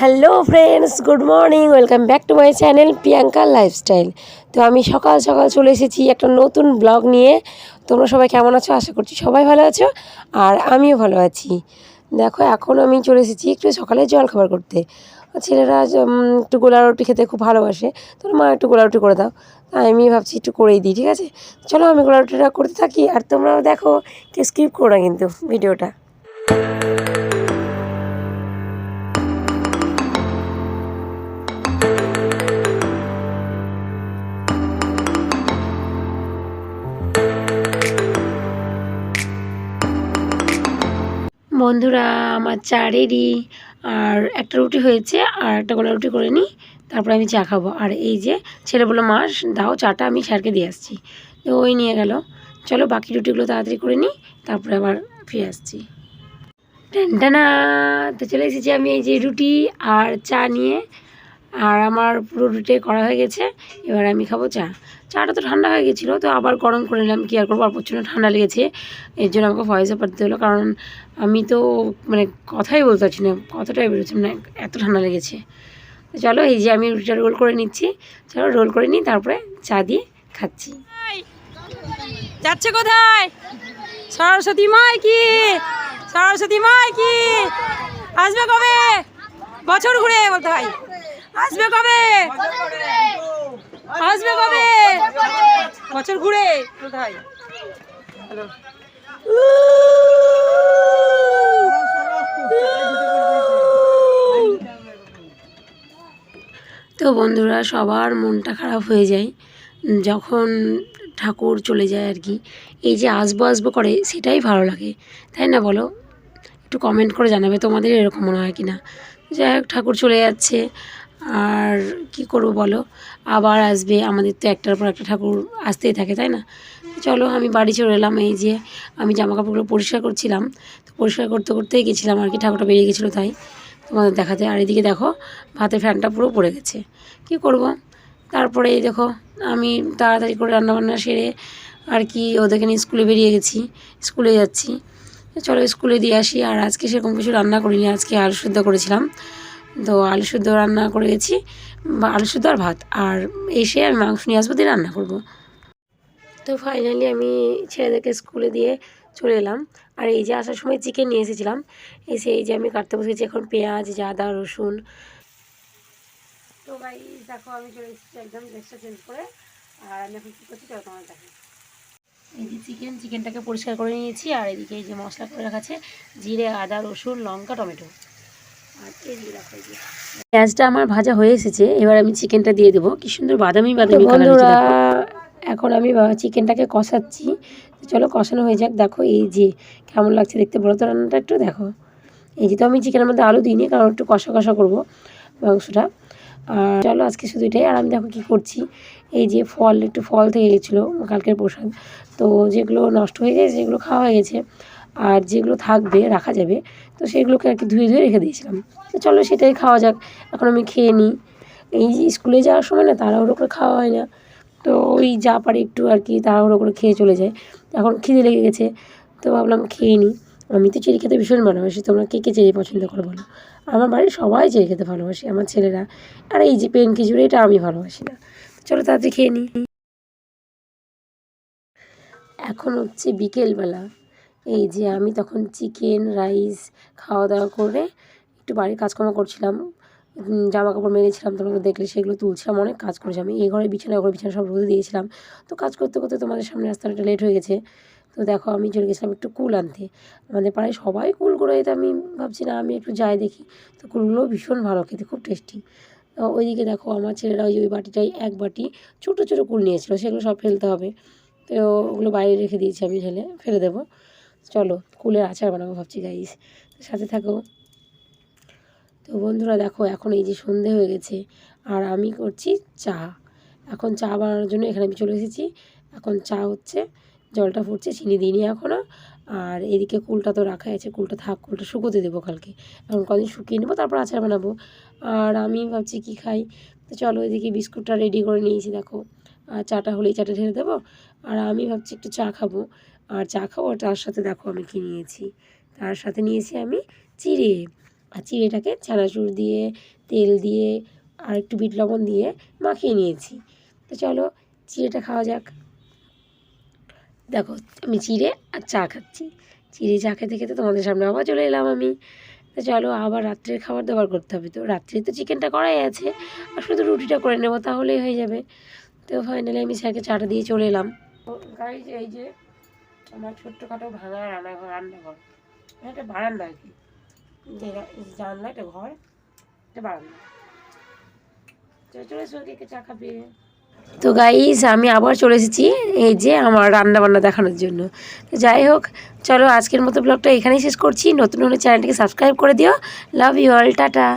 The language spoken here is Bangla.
Hello friends, good morning, welcome back to my channel Priyanka lifestyle. তো আমি সকাল সকাল চলে এসেছি একটা নতুন ব্লগ নিয়ে। তোমরা সবাই কেমন আছো? আশা করছি সবাই ভালো আছো, আর আমিও ভালো আছি। দেখো, এখন আমি চলে এসেছি একটু সকালে জল খাবার করতে। ছেলেরা একটু গোলা রুটি খেতে খুব ভালোবাসে। তো মা একটু গোলা রুটি করে দাও। আমি ভাবছি একটু করেই দিই, ঠিক আছে? চলো আমি গোলা রুটিটা করতে থাকি, আর তোমরাও দেখো স্কিপ করো না কিন্তু ভিডিওটা। বন্ধুরা, আমার চা রেডি আর একটা রুটি হয়েছে, আর একটা গোলা রুটি করে নিই, তারপরে আমি চা খাব। আর এই যে ছেলে বলল, মা, দাও চাটা, আমি স্যারকে দিয়ে আসছি। তো ওই নিয়ে গেল। চলো, বাকি রুটিগুলো তাড়াতাড়ি করে নিই, তারপরে আবার ফিরে আসছি। টানা! তো চলে এসেছি আমি এই যে রুটি আর চা নিয়ে। আর আমার পুরো রুটি করা হয়ে গেছে। এবার আমি খাব চা। চাটা তো ঠান্ডা হয়ে গেছিল, তো আবার গরম করে নিলাম, কি আর করব? আর প্রচণ্ড ঠান্ডা লেগেছে। এর জন্য আমাকে ভয়েসে পড়তে হলো, কারণ আমি তো মানে কথাই বলতে পারছি না, কথাটাই বেরোচ্ছে মানে এত ঠান্ডা লেগেছে। তো চলো, এই যে আমি রুটিটা রোল করে নিচ্ছি। চলো রোল করে নিই, তারপরে চা দিয়ে খাচ্ছি। যাচ্ছে কোথায়? সরস্বতী মায় কি? সরস্বতী মায় কি? আসবে কবে? বছর ঘুরে বলতে হয়। আসবে কবে? আসবে কবে? বছর ঘুরে। তো বন্ধুরা, সবার মনটা খারাপ হয়ে যায় যখন ঠাকুর চলে যায় আর কি। এই যে আসব আসব করে, সেটাই ভালো লাগে। তাই না বলো? একটু কমেন্ট করে জানাবে তোমাদের এরকম মনে হয় কি না যাই হোক, ঠাকুর চলে যাচ্ছে। আর কি করব বলো? আবার আসবে, আমাদের তো একটার পর একটা ঠাকুর আসতেই থাকে, তাই না? চলো, আমি বাড়ি চলে এলাম, এই যে আমি জামা কাপড়গুলো পরিষ্কার করছিলাম। তো পরিষ্কার করতে করতেই গেছিলাম আর কি, ঠাকুরটা বেরিয়ে গেছিল তাই। তোমাদের দেখাতে, আর এদিকে দেখো, ভাতের ফ্যানটা পুরো পড়ে গেছে। কি করব? তারপরে এই দেখো, আমি তাড়াতাড়ি করে রান্নাবান্না সেরে আর কি ওদেরকে নিয়ে স্কুলে বেরিয়ে গেছি, স্কুলে যাচ্ছি। চলো, স্কুলে দিয়ে আসি, আর আজকে সেরকম কিছু রান্না করিনি, আজকে আলু সিদ্ধ করেছিলাম। তো আলু সিদ্ধ রান্না করে গেছি বা আলু সিদ্ধ আর ভাত, আর এসে আমি মাংস নিয়ে আসব, দিয়ে রান্না করব। তো ফাইনালি আমি ছেলেদেরকে স্কুলে দিয়ে চলে এলাম, আর এই যে আসার সময় চিকেন নিয়ে এসেছিলাম, এসে এই যে আমি কাটতে বসেছি এখন পেঁয়াজ, আদা, রসুন। তো ভাই, দেখো আমি চলে এসেছি একদম ড্রেসটা চেঞ্জ করে, আর আমি এখন কী করছি তোমার দেখো এই যে চিকেন চিকেনটাকে পরিষ্কার করে নিয়েছি, আর এদিকে এই যে মশলা করে রাখা আছে, জিরে, আদা, রসুন, লঙ্কা, টমেটো। আর এদিকে রাখো যে পেঁয়াজটা আমার ভাজা হয়ে এসেছে এবার আমি চিকেনটা দিয়ে দেবো। কি সুন্দর বাদামি বাদামি বন্ধুরা এখন আমি চিকেনটাকে কষাচ্ছি। চলো কষানো হয়ে যাক। দেখো এই যে কেমন লাগছে দেখতে। বলো তো রান্নাটা একটু দেখো। এই যে তো আমি চিকেনের মধ্যে আলু দিইনি কারণ একটু কষা কষা করব মাংসটা। আর চলো আজকে শুধু এটাই। আর আমি দেখো কী করছি। এই যে ফল একটু ফল থেকে গেছিল কালকের প্রসাদ। তো যেগুলো নষ্ট হয়ে গেছে সেগুলো খাওয়া হয়ে গেছে। আর যেগুলো থাকবে, রাখা যাবে, তো সেগুলোকে আর কি ধুয়ে ধুয়ে রেখে দিয়েছিলাম। তো চলো সেটাই খাওয়া যাক, এখন আমি খেয়ে নিই। এই যে স্কুলে যাওয়ার সময় না তাড়াহুড়ো করে খাওয়া হয় না। তো ওই যা পারি একটু আর কি তাড়াহুড়ো করে খেয়ে চলে যায় এখন খিদে লেগে গেছে, তো ভাবলাম খেয়ে নিই। আমি তো চেরি খেতে ভীষণ ভালোবাসি, তোমরা কে কে চেরি পছন্দ করো বলো? আমার বাড়ির সবাই চেরি খেতে ভালোবাসি, আমার ছেলেরা। আর এই যে পেন খিচুড়ি, এটা আমি ভালোবাসি না। চলো তাড়াতাড়ি খেয়ে নিই। এখন হচ্ছে বিকেলবেলা। এই যে আমি তখন চিকেন রাইস খাওয়া দাওয়া করে একটু বাড়ির কাজকর্ম করছিলাম। জামা কাপড় মেরেছিলাম তোমরা তো দেখলে সেগুলো তুলছিলাম, অনেক কাজ করেছি আমি। এই ঘরে বিছানা ঘরে বিছানা সব রোদে দিয়েছিলাম। তো কাজ করতে করতে তোমাদের সামনে আসতে অনেকটা লেট হয়ে গেছে। তো দেখো আমি চলে গেছিলাম একটু কুল আনতে। আমাদের পাড়ায় সবাই কুল করে তো আমি ভাবছি না, আমি একটু যাই দেখি। তো কুলগুলো ভীষণ ভালো, খেতে খুব টেস্টি ওইদিকে দেখো আমার ছেলেরা ওই ওই বাটিটাই এক বাটি ছোটো ছোটো কুল নিয়েছিল, সেগুলো সব ফেলতে হবে। তো ওগুলো বাইরে রেখে দিয়েছি আমি ঢেলে, ফেলে দেবো। চলো কুলের আচার বানাবো ভাবছি গাইস সাথে থাকো। তো বন্ধুরা দেখো, এখন এই যে সন্ধে হয়ে গেছে, আর আমি করছি চা। এখন চা বানানোর জন্য এখানে আমি চলে এসেছি। এখন চা হচ্ছে, জলটা ফুটছে, চিনি দিইনি এখনও আর এদিকে কুলটা তো রাখাই আছে, কুলটা থাক, কুলটা শুকোতে দেবো কালকে। এখন কদিন শুকিয়ে নেব, তারপর আচার বানাবো। আর আমি ভাবছি কি খাই? তো চলো এদিকে বিস্কুটটা রেডি করে নিয়েছি, দেখো। আর চাটা হলেই চাটা ঢেলে দেবো। আর আমি ভাবছি একটু চা খাব। আর চা খাব তার সাথে দেখো আমি কী নিয়েছি। তার সাথে নিয়েছি আমি চিড়ে। আর চিড়েটাকে চানাচুর দিয়ে, তেল দিয়ে আর একটু বিট লবণ দিয়ে মাখিয়ে নিয়েছি। তো চলো চিড়েটা খাওয়া যাক। দেখো আমি চিড়ে আর চা খাচ্ছি। চিড়ে চা খেতে খেতে তোমাদের সামনে আবার চলে এলাম আমি। তো চলো আবার রাত্রের খাবার দাবার করতে হবে তো। রাত্রে তো চিকেনটা করাই আছে। আর শুধু রুটিটা করে নেব তাহলেই হয়ে যাবে। তো ফাইনালি আমি স্যারকে চাটা দিয়ে চলে এলাম। গাইজ এই যে আমার ছোট্টখাটো ভাঙা রান্নাঘর রান্নাঘর। এটা বারান্দা আর কি। জানলা এটা ঘর এটা বারান্দা। চলে চলে এসো কে কে চা খাবে? তো গাইজ আমি আবার চলে এসেছি এই যে আমার রান্না বান্না দেখানোর জন্য। তো যাই হোক চলো আজকের মতো ব্লগটা এখানেই শেষ করছি। নতুন হলে চ্যানেলটিকে সাবস্ক্রাইব করে দিও। Love you all tata.